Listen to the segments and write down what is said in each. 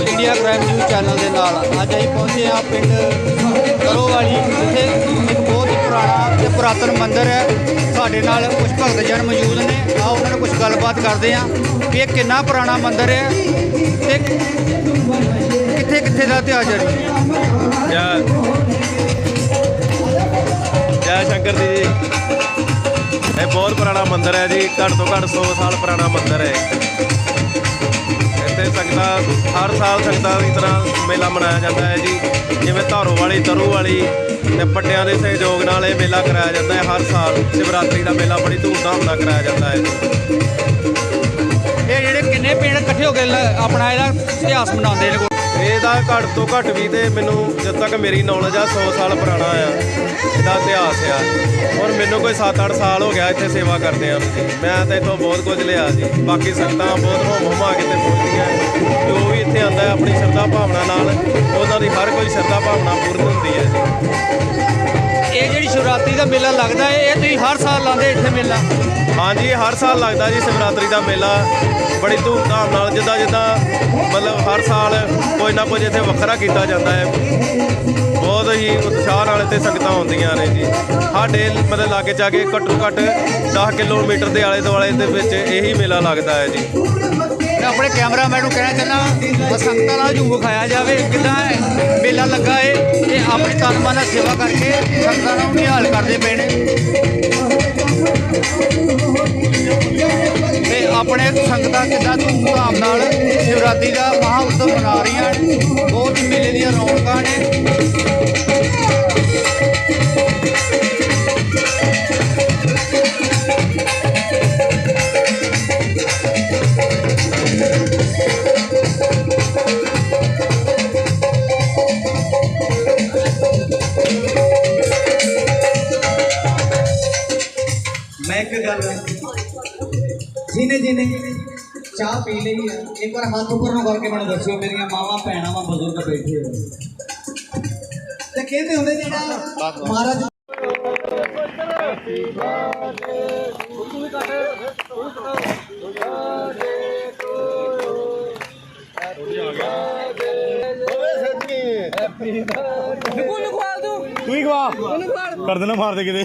India prime news channel ਦੇ ਨਾਲ ਅੱਜ ਅਸੀਂ ਪਹੁੰਚੇ ਆ ਪਿੰਡ ਕਰੋਵਾਲੀ ਇੱਥੇ ਇੱਕ ਬਹੁਤ ਹੀ ਪੁਰਾਣਾ ਤੇ ਪੁਰਾਤਨ ਮੰਦਿਰ ਹੈ। ਸਾਡੇ ਨਾਲ ਕੁਝ ਭਗਤ ਜਨ ਮੌਜੂਦ ਨੇ। ਆ ਉਹਨਾਂ ਨਾਲ ਕੁਝ ਗੱਲਬਾਤ ਕਰਦੇ ਆ ਕਿ ਇਹ ਕਿੰਨਾ ਪੁਰਾਣਾ ਮੰਦਿਰ ਹੈ ਤੇ ਕਿੱਥੇ ਕਿੱਥੇ ਦਾ ਇਤਿਹਾਸ ਹੈ ਜੈ? ਜੈ ਸ਼ੰਕਰ ਜੀ। ਇਹ ਬਹੁਤ ਪੁਰਾਣਾ ਮੰਦਿਰ ਹੈ ਜੀ। ਘੱਟ ਤੋਂ ਘੱਟ 100 ਸਾਲ ਪੁਰਾਣਾ ਮੰਦਿਰ ਹੈ। ਹਰ ਸਾਲ ਸੰਗਤਾਂ ਦੀ ਤਰ੍ਹਾਂ ਮੇਲਾ ਮਨਾਇਆ ਜਾਂਦਾ ਹੈ ਜੀ। ਜਿਵੇਂ ਧਾਰੋ ਵਾਲੀ, ਤਰੂ ਵਾਲੀ ਤੇ ਪੱਟਿਆਂ ਦੇ ਸਹਿਯੋਗ ਨਾਲ ਇਹ ਮੇਲਾ ਕਰਾਇਆ ਜਾਂਦਾ ਹੈ। ਹਰ ਸਾਲ ਸ਼ਿਵਰਾਤਰੀ ਦਾ ਮੇਲਾ ਬੜੀ ਧੂਮਧਾਮ ਨਾਲ ਕਰਾਇਆ ਜਾਂਦਾ ਹੈ। ਇਹ ਜਿਹੜੇ ਕਿੰਨੇ ਪਿੰਡ ਇਕੱਠੇ ਹੋ ਕੇ ਲ- ਆਪਣਾ ਇਹਦਾ ਇਤਿਹਾਸ ਮਨਾਉਂਦੇ ਨੇ ਇਹਦਾ ਘੱਟ ਤੋਂ ਘੱਟ ਵੀ ਤੇ ਮੈਨੂੰ ਜਦ ਤੱਕ ਮੇਰੀ ਨੌਲੇਜ ਆ 100 ਸਾਲ ਪੁਰਾਣਾ ਆ, ਇਹਦਾ ਇਤਿਹਾਸ ਆ। ਔਰ ਮੈਨੂੰ ਕੋਈ 7-8 ਸਾਲ ਹੋ ਗਿਆ ਇੱਥੇ ਸੇਵਾ ਕਰਦੇ ਆ। ਮੈਂ ਤਾਂ ਇੱਥੋਂ ਬਹੁਤ ਕੁਝ ਲਿਆ ਜੀ। ਬਾਕੀ ਸੰਗਤਾਂ ਬਹੁਤ ਹੋਮ ਹਮਾ ਕੇ ਤੇ ਪਹੁੰਚਦੀਆਂ ਜੋ ਵੀ ਇੱਥੇ ਆਂਦਾ ਆਪਣੀ ਸ਼ਰਧਾ ਭਾਵਨਾ ਨਾਲ। ਉਹਨਾਂ ਦੀ ਹਰ ਕੋਈ ਸ਼ਰਧਾ ਭਾਵਨਾ ਪੂਰਨ ਹੁੰਦੀ ਹੈ ਜੀ। ਇਹ ਜਿਹੜੀ ਸ਼ਿਵਰਾਤਰੀ ਦਾ ਮੇਲਾ ਲੱਗਦਾ ਹੈ, ਇਹ ਤੁਸੀਂ ਹਰ ਸਾਲ ਲਾਉਂਦੇ ਇੱਥੇ ਮੇਲਾ? ਹਾਂਜੀ ਹਰ ਸਾਲ ਲੱਗਦਾ ਜੀ ਸ਼ਿਵਰਾਤਰੀ ਦਾ ਮੇਲਾ। ਬੜੀ ਧੂਮਧਾਮ ਨਾਲ ਜਿੱਦਾਂ ਜਿੱਦਾਂ ਮਤਲਬ ਹਰ ਸਾਲ ਕੋਈ ਨਾ ਕੁਝ ਇੱਥੇ ਵੱਖਰਾ ਕੀਤਾ ਜਾਂਦਾ ਹੈ। ਬਹੁਤ ਹੀ ਉਤਸ਼ਾਹ ਨਾਲ ਇੱਥੇ ਸੰਗਤਾਂ ਆਉਂਦੀਆਂ ਨੇ ਜੀ। ਸਾਡੇ ਮਤਲਬ ਲਾਗੇ ਜਾ ਕੇ ਘੱਟੋ ਘੱਟ 10 ਕਿਲੋਮੀਟਰ ਦੇ ਆਲੇ ਦੁਆਲੇ ਦੇ ਵਿੱਚ ਇਹੀ ਮੇਲਾ ਲੱਗਦਾ ਹੈ ਜੀ। ਮੈਂ ਆਪਣੇ ਕੈਮਰਾਮੈਨ ਨੂੰ ਕਹਿਣਾ ਚਾਹੁੰਦਾ ਆ ਸੰਗਤਾਂ ਨਾਲ ਝੂਮ ਵਿਖਾਇਆ ਜਾਵੇ, ਕਿਦਾਂ ਮੇਲਾ ਲੱਗਾ ਏ ਤੇ ਆਪਣੀ ਤਨ ਮਨ ਸੇਵਾ ਕਰਕੇ ਸੰਗਤਾਂ ਨੂੰ ਨਿਹਾਲ ਕਰਦੇ ਪਏ ਨੇ। ਤੇ ਆਪਣੇ ਸੰਗਤਾਂ ਕਿੱਦਾਂ ਧੂਮਧਾਮ ਨਾਲ ਸ਼ਿਵਰਾਤਰੀ ਦਾ ਮਹਾਉਤਸਵ ਮਨਾ ਰਹੀਆਂ ਨੇ। ਬਹੁਤ ਹੀ ਮੇਲੇ ਦੀਆਂ ਰੌਣਕਾਂ ਨੇ। ਇੱਕ ਗੱਲ। ਜਿਹਨੇ ਜਿਹਨੇ ਚਾਹ ਪੀ ਲਈ ਹੈ ਇੱਕ ਵਾਰ ਹੱਥ ਉੱਪਰ ਨੂੰ ਕਰਕੇ ਮੈਨੂੰ ਦੱਸਿਓ ਮੇਰੀਆਂ ਮਾਵਾਂ ਭੈਣਾਂ ਵਾਂ ਬਜ਼ੁਰਗ ਬੈਠੇ ਹੋਏ ਤੇ ਕਹਿੰਦੇ ਹੁੰਦੇ ਜਿਹੜਾ ਮਹਾਰਾਜ ਤੂੰ ਹੀ ਕਰ ਦੇਣਾ ਮਾਰ ਦੇ ਕਿਤੇ।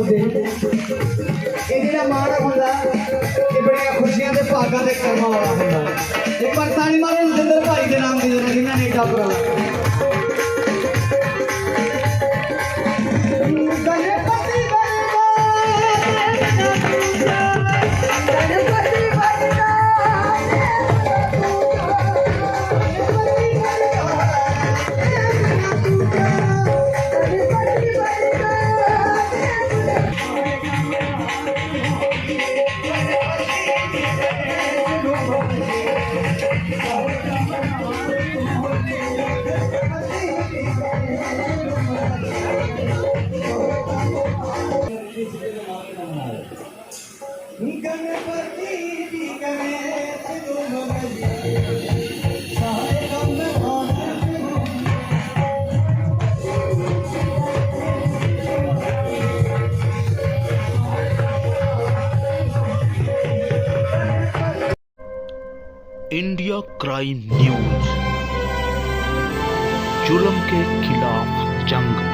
ਕਾਇਦਾ ਇਹ ਜਿਹੜਾ ਮਾਣ ਹੁੰਦਾ ਇਹ ਬੜੀਆਂ ਖੁਸ਼ੀਆਂ ਦੇ ਭਾਗਾਂ ਦੇ ਕਰਮਾਂ ਵਾਲਾ ਹੁੰਦਾ ਇਹ ਵਾਰ ਤਾਲੀ ਜਿੰਦਰ ਭਾਈ ਦੇ ਨਾਮ ਦੀ ਜਿਨ੍ਹਾਂ ਨੇ ਏਡਾ ਬੜਾ इंडिया क्राइम न्यूज़। जुलम के खिलाफ जंग।